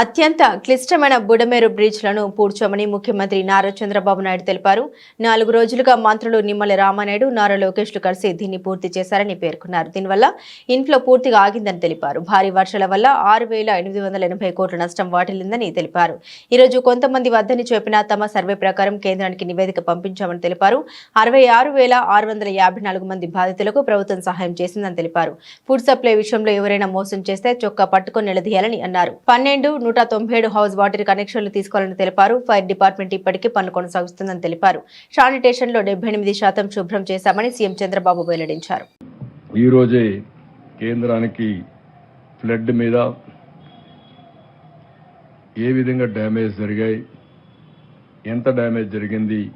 అత్యంత క్లిష్టమైన బుడమేరు బ్రిడ్జ్లను పూడ్చోమని ముఖ్యమంత్రి నారా చంద్రబాబు నాయుడు తెలిపారు. నాలుగు రోజులుగా మంత్రులు నిమ్మల రామానాయుడు నారా లోకేష్లు కలిసి దీన్ని పూర్తి చేశారని పేర్కొన్నారు. దీనివల్ల ఇన్ఫ్లో పూర్తిగా ఆగిందని తెలిపారు. భారీ వర్షాల వల్ల ఆరు వేల ఎనిమిది వందల ఎనభై కోట్ల నష్టం వాటిల్లిందని తెలిపారు. ఈరోజు కొంతమంది వద్దని చెప్పిన తమ సర్వే ప్రకారం కేంద్రానికి నివేదిక పంపించామని తెలిపారు. అరవై ఆరు వేల ఆరు వందల యాభై నాలుగు మంది బాధితులకు ప్రభుత్వం సహాయం చేసిందని తెలిపారు. ఫుడ్ సప్లై విషయంలో ఎవరైనా మోసం చేస్తే చొక్కా పట్టుకొని నిలదీయాలని అన్నారు. పన్నెండు నూట తొంభై ఏడు హౌస్ వాటర్ కనెక్షన్లు తీసుకోవాలని తెలిపారు. ఫైర్ డిపార్ట్మెంట్ ఇప్పటికీ పనులు కొనసాగుతుందని తెలిపారు. శానిటేషన్లో డెబ్బై ఎనిమిది శాతం శుభ్రం చేశామని సీఎం చంద్రబాబు వెల్లడించారు. ఈరోజే కేంద్రానికి ఫ్లడ్ మీద ఏ విధంగా డ్యామేజ్ జరిగాయి ఎంత డ్యామేజ్ జరిగింది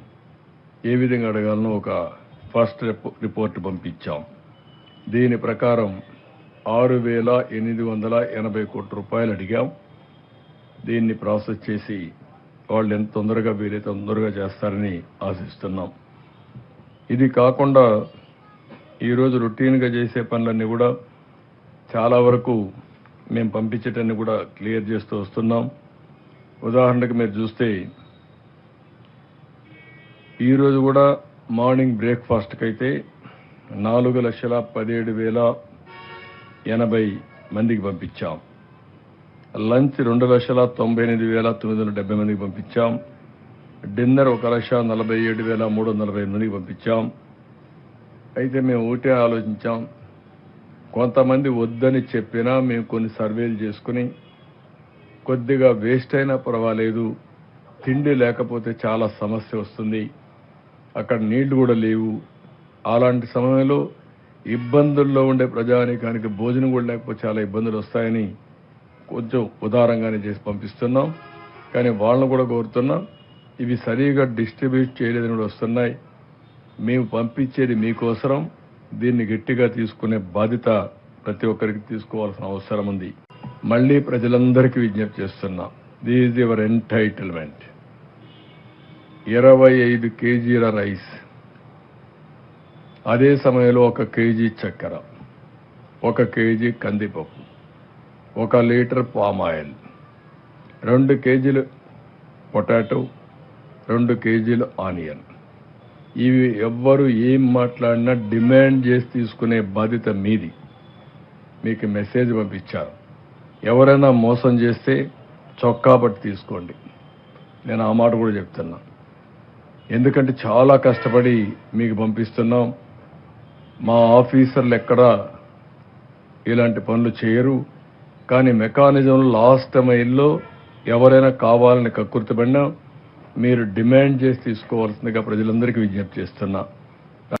ఏ విధంగా అడగాలనో ఒక ఫస్ట్ రిపో- రిపోర్ట్ పంపించాం. దీని ప్రకారం ఆరు వేల ఎనిమిది వందల ఎనభై కోట్ల రూపాయలు అడిగాం. దీన్ని ప్రాసెస్ చేసి వాళ్ళు ఎంత తొందరగా వీలైతే తొందరగా చేస్తారని ఆశిస్తున్నాం. ఇది కాకుండా ఈరోజు రొటీన్గా చేసే పనులన్నీ కూడా చాలా వరకు మేము పంపించేటన్ని కూడా క్లియర్ చేస్తూ వస్తున్నాం. ఉదాహరణకు మీరు చూస్తే ఈరోజు కూడా మార్నింగ్ బ్రేక్ఫాస్ట్కి అయితే నాలుగు లక్షల పదిహేడు వేల ఎనభై మందికి పంపించాం. లంచ్ రెండు లక్షల తొంభై ఎనిమిది వేల తొమ్మిది వందల డెబ్బై మందికి పంపించాం. డిన్నర్ ఒక లక్ష నలభై ఏడు వేల మూడు వందల నలభై మందికి పంపించాం. అయితే మేము ఒకటే ఆలోచించాం. కొంతమంది వద్దని చెప్పినా మేము కొన్ని సర్వేలు చేసుకుని కొద్దిగా వేస్ట్ అయినా పర్వాలేదు. తిండి లేకపోతే చాలా సమస్య వస్తుంది. అక్కడ నీళ్ళు కూడా లేవు. అలాంటి సమయంలో ఇబ్బందుల్లో ఉండే ప్రజానీకానికి భోజనం కూడా లేకపోతే చాలా ఇబ్బందులు వస్తాయని కొంచెం ఉదారంగానే చేసి పంపిస్తున్నాం. కానీ వాళ్ళని కూడా కోరుతున్నాం ఇవి సరిగా డిస్ట్రిబ్యూట్ చేయలేదని కూడా వస్తున్నాయి. మేము పంపించేది మీకోసరం దీన్ని గట్టిగా తీసుకునే బాధ్యత ప్రతి ఒక్కరికి తీసుకోవాల్సిన అవసరం ఉంది. మళ్ళీ ప్రజలందరికీ విజ్ఞప్తి చేస్తున్నాం దిస్ యువర్ ఎంటైటిల్మెంట్. ఇరవై ఐదు కేజీల రైస్ అదే సమయంలో ఒక కేజీ చక్కెర ఒక కేజీ కందిపప్పు. ఒక లీటర్ పామ్ ఆయిల్ రెండు కేజీలు పొటాటో రెండు కేజీలు ఆనియన్. ఇవి ఎవ్వరు ఏం మాట్లాడినా డిమాండ్ చేసి తీసుకునే బాధ్యత మీది. మీకు మెసేజ్ పంపించారు ఎవరైనా మోసం చేస్తే చొక్కా పట్టి తీసుకోండి. నేను ఆ మాట కూడా చెప్తున్నా. ఎందుకంటే చాలా కష్టపడి మీకు పంపిస్తున్నాం. మా ఆఫీసర్లు ఎక్కడా ఇలాంటి పనులు చేయరు. కానీ మెకానిజం లాస్ట్ మైల్లో ఎవరైనా కావాలని కక్కుర్తిపడినా మీరు డిమాండ్ చేసి తీసుకోవాల్సిందిగా ప్రజలందరికీ విజ్ఞప్తి చేస్తున్నా.